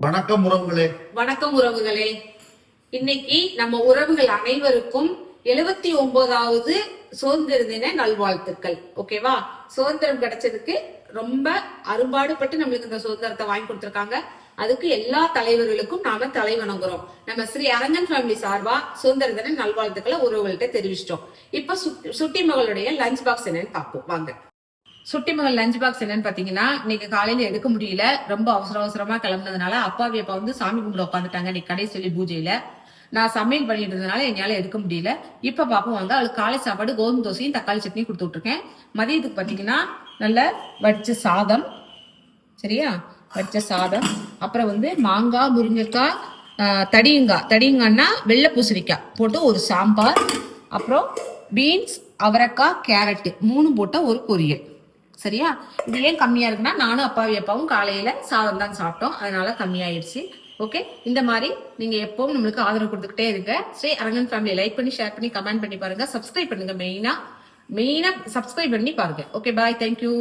வணக்கம் உறவுகளே. வணக்கம் உறவுகளே. இன்னைக்கு நம்ம உறவுகள் அனைவருக்கும் எழுபத்தி ஒன்பதாவது சுதந்திர தின நல்வாழ்த்துக்கள். ஓகேவா? சுதந்திரம் கிடைச்சதுக்கு ரொம்ப அரும்பாடுபட்டு நம்மளுக்கு இந்த சுதந்திரத்தை வாங்கி கொடுத்துருக்காங்க. அதுக்கு எல்லா தலைவர்களுக்கும் நாம தலை வணங்குறோம். நம்ம ஸ்ரீ அரங்கன் ஃபேமிலி சார்பா சுதந்திர தின நல்வாழ்த்துக்களை உறவுகள்கிட்ட தெரிவிச்சிட்டோம். இப்ப சுட்டி மகளுடைய லஞ்ச் பாக்ஸ் என்னன்னு பார்ப்போம். வாங்க. சுட்டி மகள் லஞ்ச் பாக்ஸ் என்னன்னு பாத்தீங்கன்னா இன்னைக்கு காலையில எடுக்க முடியல. ரொம்ப அவசர அவசரமா கிளம்புனதுனால அப்பாவி அப்பா வந்து சாமி கும்பிட உட்காந்துட்டாங்க இன்னைக்கு கடை சொல்லி பூஜையில. நான் சமையல் பண்ணிட்டு இருந்தனால என்னால எடுக்க முடியல. இப்ப பாப்போம் வாங்க. அவளுக்கு காலை சாப்பாடு கோதுமை தோசையும் தக்காளி சட்னி கொடுத்து விட்டுருக்கேன். மதியத்துக்கு பாத்தீங்கன்னா நல்ல வடிச்ச சாதம். சரியா? வடிச்ச சாதம். அப்புறம் வந்து மாங்காய் முருங்கைக்காய் தடியங்காய். தடியங்காய்னா வெள்ளை பூசணிக்காய் போட்டு ஒரு சாம்பார். அப்புறம் பீன்ஸ் அவரைக்காய் கேரட்டு. மூணு போட்ட ஒரு பொரியல். சரியா? இது ஏன் கம்மியா இருக்குன்னா நானும் அப்பாவி அப்பாவும் காலையில சாதம் தான் சாப்பிட்டோம். அதனால கம்மியாயிடுச்சு. ஓகே இந்த மாதிரி நீங்க எப்பவும் நம்மளுக்கு ஆதரவு கொடுத்துக்கிட்டே இருங்க. ஸ்ரீ அரங்கன் ஃபேமிலி லைக் பண்ணி ஷேர் பண்ணி கமெண்ட் பண்ணி பாருங்க. சப்ஸ்கிரைப் பண்ணுங்க மெயினா மெயினா சப்ஸ்கிரைப் பண்ணி பாருங்க. Okay bye thank you